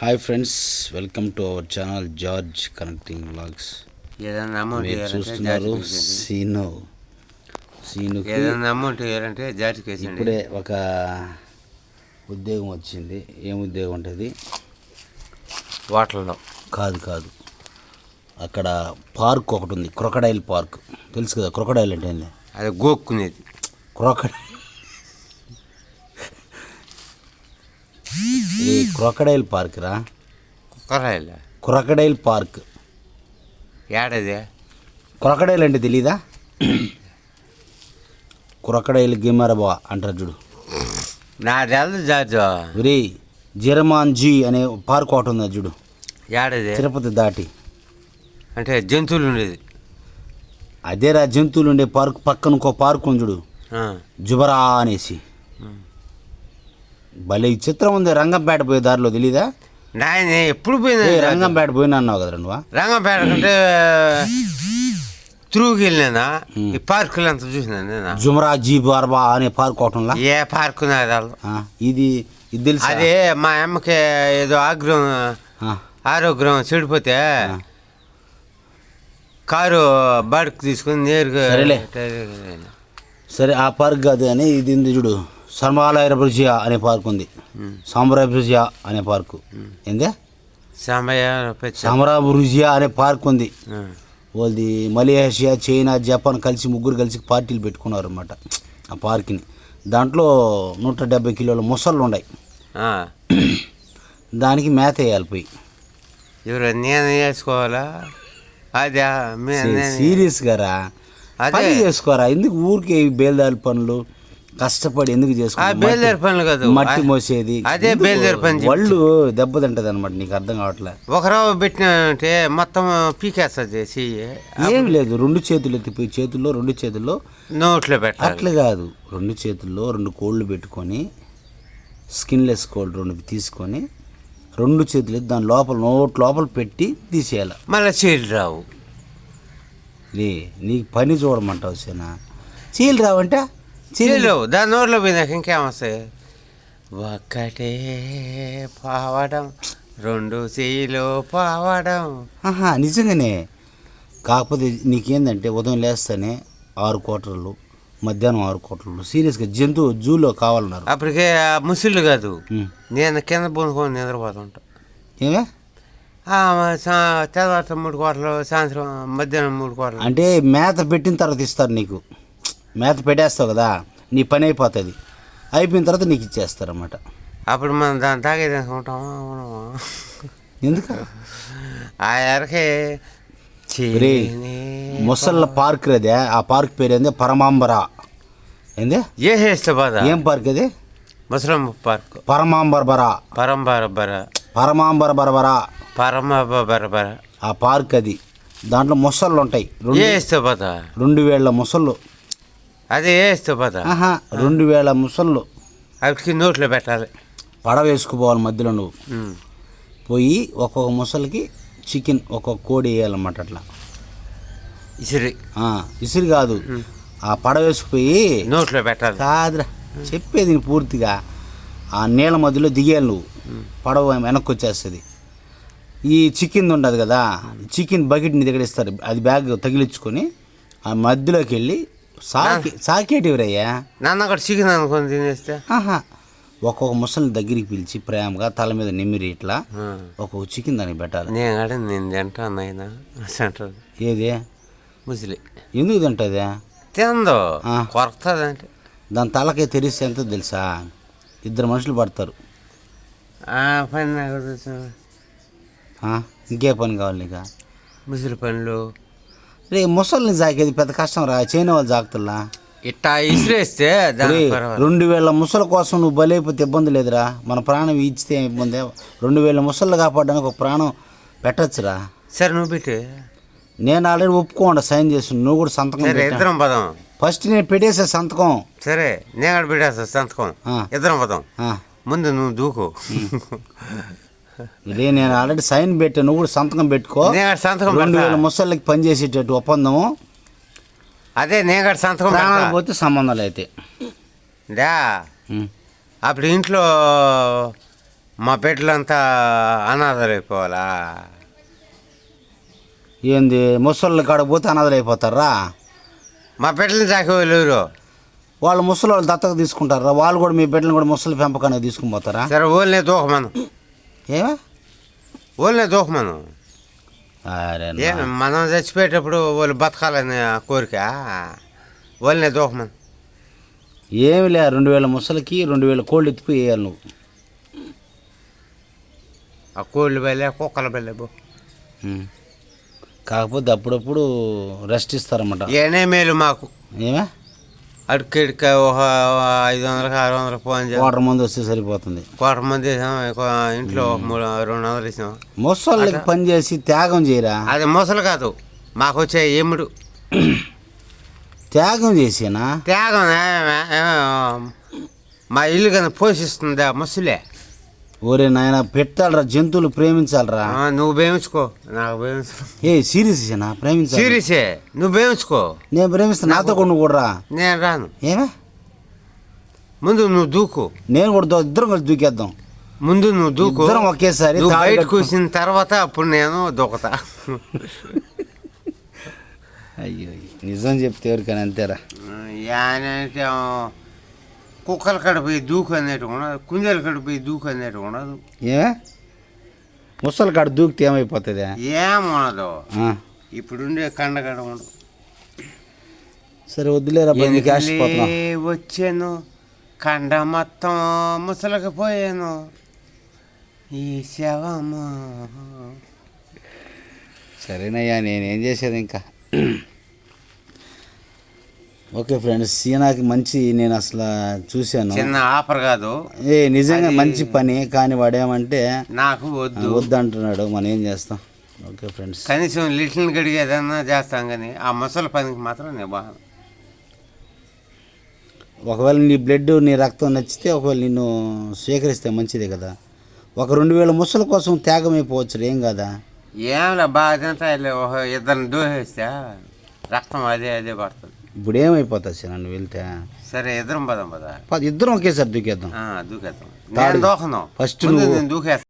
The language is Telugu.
Hi friends welcome to our channel George connecting blogs మీరు చూస్తున్నారు. సీను. ఏదైనా అమౌంట్ ఇవ్వాలంటే వేసండి ఇప్పుడే ఒక ఉద్యోగం వచ్చింది. ఏం ఉద్యోగం ఉంటుంది వాటర్లో కాదు కాదు. అక్కడ పార్క్ ఒకటి ఉంది క్రొకడైల్ పార్క్. తెలుసు కదా క్రొకడైల్ అంటే అది గోక్కునేది. క్రొకడైల్ ఇది క్రొకడైల్ పార్క్ రా కుక్కరాయిల క్రొకడైల్ పార్క్. ఏడది? క్రొకడైల్ అంటే తెలీదా? క్రొకడైల్ గిమరబా అంటారు చూడు. నా తెలదు జార్జు ఒరే జిరమాన్జీ అనే పార్క్ ఒకటి ఉంది చూడు. ఏడది? తిరుపతి దాటి. అంటే జంతువులు ఉండేది అదేరా జంతువులు ఉండే పార్క్ పక్కన ఇంకో పార్క్ ఉంది చూడు. ఆ. జుబరా అనేసి. భలే ఈ చిత్రం ఉంది రంగంపేట పోయే దారిలో తెలీదా? నాయన ఎప్పుడు పోయింది రంగంపేట పోయినా అన్నావు కదరా నువ్వు? రంగంపేట కంటే త్రూకి వెళ్ళినా ఈ పార్కులు అంతా చూసినా నేను? జుమరా జీ బార్బా అనే పార్క్ ఒకటి? ఏ పార్కు ఇది ఇది తెలుసా? అదే మా అమ్మకి ఏదో ఆగ్రహం ఆరోగ్యం చెడిపోతే కారు బాడుకు తీసుకుని నేరుగా. సరే ఆ పార్క్ కాదు అని ఇది చూడు. సర్మాలయ బ్రిజియా అనే పార్క్ ఉంది. సాంబ్రాయ్ బ్రిజియా అనే పార్కు. ఏందే? సాంబయ్య పెచ్చ సామరా బ్రిజియా అనే పార్క్ ఉంది. వాళ్ళది మలేషియా చైనా జపాన్ కలిసి ముగ్గురు కలిసి పార్టీలు పెట్టుకున్నారు అనమాట ఆ పార్క్ని. దాంట్లో నూట డెబ్బై కిలోల ముసళ్ళు ఉన్నాయి. దానికి మేత వేయాలి పోయి. ఎవరు నేను వేసుకోవాలా? అదే సీరియస్గా రా అదే. పని చేసుకోరా? ఎందుకు ఊరికే బేల్దారి పనులు? కష్టపడి ఎందుకు ఆ చేసుకో బేల్దారి పనులు కాదు. మట్టి మోసేది. అదే? బేల్దారి పని. ఒళ్ళు దెబ్బతింటది అనమాట నీకు అర్థం కావట్లే. ఒక రవ్వ పెట్టినంటే మొత్తం పీకేస్తుంది చెయ్యి. ఏం లేదు రెండు చేతులు ఎత్తిపోయి చేతుల్లో రెండు చేతుల్లో. నోట్లో పెట్టాలి. అట్లా కాదు రెండు చేతుల్లో రెండు కోళ్ళు పెట్టుకొని స్కిన్లెస్ కోళ్ళు రెండు తీసుకొని రెండు చేతులు ఎత్తి దాని లోపల నోట్ లోపల పెట్టి తీసేయాలి. మళ్ళీ చీలు రావు. లే నీకు పని చూడమంటావు సేనా? చీలు రావంటే చీలు దాని నోట్లో పోయినాక ఇంకేం వస్తాయి ఒక్కటే పావడం రెండు చీలు పావడం ఆహా నిజంగానే. కాకపోతే నీకేందంటే ఉదయం లేస్తేనే ఆరు కోటర్లు మధ్యాహ్నం ఆరు కోటర్లు. సీరియస్గా జంతువు జూలో కావాలన్నారు. అప్పటికే ముసిళ్ళు కాదు. నేను కింద పూనుకొని నిద్రపోతుంటా. ఏమే? మూడు కోట్లు సాయంత్రం మధ్యాహ్నం మూడు కోట్లు అంటే మేత పెట్టిన తర్వాత ఇస్తారు నీకు. మేత పెట్టేస్తావు కదా నీ పని అయిపోతుంది. అయిపోయిన తర్వాత నీకు ఇచ్చేస్తారన్నమాట. అప్పుడు మనం దాన్ని తాగేది అనుకుంటామా అవునమా? ఎందుకు? ఆ ఎరకే ముసళ్ళ పార్క్ అదే ఆ పార్క్ పేరు ఏంది? పరమాంబర. ఏంది? ఏ చేస్తే బాధ? ఏం పార్క్ అది? ముసలం పార్క్. పరమాంబర బర. పరంబర బర. పరమాంబర బరబరా పరమ బర బర. ఆ పార్క్ అది. దాంట్లో ముసళ్ళు ఉంటాయి రెండు వేస్తే రెండు వేల ముసళ్ళు. అదే వేస్తే ఆహా. రెండు వేల ముసళ్ళు. వాటికి నోట్లో పెట్టాలి. పడవ వేసుకుపోవాలి మధ్యలో నువ్వు. పోయి ఒక్కొక్క ముసలికి చికెన్ ఒక్కొక్క కోడి వేయాలన్నమాట అట్లా. ఇసిరి. ఇసురు కాదు. ఆ పడవ వేసుకుపోయి నోట్లో పెట్టాలి. కాదురా చెప్పేది పూర్తిగా. ఆ నీళ్ళ మధ్యలో దిగేయాలి నువ్వు. పడవ వెనక్కి వచ్చేస్తుంది. ఈ చికెన్ ఉండదు కదా చికెన్ బకెట్ నీ దగ్గర ఇస్తారు. అది బ్యాగ్ తగిలించుకొని ఆ మధ్యలోకి వెళ్ళి సాకి సాకేటివరయ్యా? నన్ను అక్కడ చికెన్ అనుకొని తినేస్తే. ఆహా. ఒక్కొక్క ముసలిని దగ్గరికి పిలిచి ప్రేమగా తల మీద నిమ్మిరి ఇట్లా. ఒక్కొక్క చికెన్ దానికి పెట్టాలి. నేను నేను తింటాను అయినా అంటారు ఏది? ముసలి. ఎందుకు తింటుంది? తిందో ఆ. కొరతుంది అంటే దాని తలకే తెరిస్తే ఎంత తెలుసా? ఇద్దరు మనుషులు పడతారు. పని ఇంకే పని కావాలి నీకు? ముసలి పనులు రే ముసలిని జాకేది పెద్ద కష్టం రా చైనా వాళ్ళు జాగ్రత్తలా? ఇట్టా ఇసిరేస్తే రెండు వేల ముసల కోసం నువ్వు బలైపోతే ఇబ్బంది లేదురా. మన ప్రాణం ఇచ్చితే ఇబ్బంది? రెండు వేల ముసళ్ళు కాపాడడానికి ఒక ప్రాణం పెట్టచ్చురా. సరే నువ్వు పెట్టి. నేను ఆల్రెడీ ఒప్పుకోండి సైన్ చేసి నువ్వు కూడా సంతకం ఇద్దరం పదం. ఫస్ట్ నేను పెట్టేసే సంతకం. సరే నేను కూడా పెట్టేస్తా సంతకం. ఇద్దరం పదం. ముందు నువ్వు దూకు. రే నేను ఆల్రెడీ సైన్ పెట్టా నువ్వు కూడా సంతకం పెట్టుకో. సంతకం రెండు. వేల ముసళ్ళకి పనిచేసేటట్టు ఒప్పందము. అదే నేను కూడా సంతకం ప్రాణాలు. పోతే సంబంధాలు అయితే. డా. అప్పుడు ఇంట్లో మా పెట్టలంతా అనాథలైపోవాలా? ఏంది ముసళ్ళు కాడ పోతే అనాథలు అయిపోతారా మా పెట్టలు సాకే వాళ్ళు ముసలి వాళ్ళు దత్తత తీసుకుంటారా? వాళ్ళు కూడా మీ బిడ్డలను కూడా ముసలి పెంపకానికి తీసుకుని పోతారా? సరే ఓళ్ళనే దూకమను ఏమే? ఓళ్ళనే దూకమను అరే ఏ మనం చచ్చిపోయేటప్పుడు వాళ్ళు బతకాలని కోరిక? వాళ్ళనే దూకమను ఏమి లే రెండు వేల ముసలికి రెండు వేల కోళ్ళు ఎత్తిపోయి వేయాలి నువ్వు. ఆ కోళ్ళు బయలే కుక్కల బయలే బో. కాకపోతే అప్పుడప్పుడు రెస్ట్ ఇస్తారన్నమాట. ఏనే మేలు మాకు. ఏమే? అడికిడిక ఒక ఐదు వందలకు ఆరు వందలకు ఫోన్ వాటర్ మందు వస్తే సరిపోతుంది. కోట మంది వేసాం ఇంట్లో ఒక మూడు రెండు వందలు ఇసాం ముసళ్ళకి పని చేసి త్యాగం చేయరా? అది ముసలు కాదు మాకు వచ్చే ఎముడు త్యాగం చేసేనా? త్యాగం మా ఇల్లు కన్నా పోషిస్తుంది ఆ ముసలే. ఓరే నాయన పెట్టాలరా జంతువులు ప్రేమించాలరా? నువ్వు వేయించుకో నాకు ఏ సీరియస్ నా ప్రేమించాలి. సీరియసే నువ్వు వేయించుకో నేను ప్రేమిస్తాను నాతో కూడా నువ్వు కూడా నేను రాను. ఏమే? ముందు నువ్వు దూకు. నేను కూడా ఇద్దరం కలిసి దూకేద్దాం. ముందు నువ్వు దూకు. ఇద్దరం ఒకేసారి బయట కూర్చున్న తర్వాత అప్పుడు నేను దూకతా. అయ్యో నిజం చెప్తే ఎవరికైనా అంతేరా? యానంటే కుక్కల కడ పోయి దూకు అన్నట్టు ఉండదు. కుందేల కడ పోయి దూకు అన్నట్టు ఉండదు. ఏమే ముసలి కాడ దూకితే ఏమైపోతుంది? ఏముండదు ఇప్పుడుండే కండగడ ఉండదు. సరే వద్దులేరా వచ్చాను? కండ మొత్తం ముసలకి పోయాను. ఈ శవము. సరేనయ్యా నేనేం చేసేది ఇంకా? ఓకే ఫ్రెండ్స్ సీనాకి మంచి నేను అసలు చూశాను. చిన్న ఆఫర్ కాదు. ఏ నిజంగా మంచి పని కానీ వాడేమంటే నాకు వద్దు. వద్దంటున్నాడు మనం ఏం చేస్తాం? Okay friends. కనీసం లిటిల్ గడిగి ఏదన్నా చేస్తాం కానీ ఆ ముసలి పనికి మాత్రం నేను బాగా. ఒకవేళ నీ బ్లడ్ నీ రక్తం నచ్చితే ఒకవేళ నిన్ను స్వీకరిస్తే మంచిదే కదా. ఒక రెండు వేల ముసల కోసం త్యాగం అయిపోవచ్చు ఏం కదా? ఏంలే బాగా తింటా ఇద్దరిని దూసేస్తే రక్తం అదే అదే పడుతుంది. ఇప్పుడు ఏమైపోతుంది సార్ నన్ను వెళ్తే? సరే ఇద్దరం పదం పద. ఇద్దరం ఒకేసారి దూకేద్దాం. దూకేద్దాం. దూకను. ఫస్ట్ నువ్వు- నేను దూకేస్తాను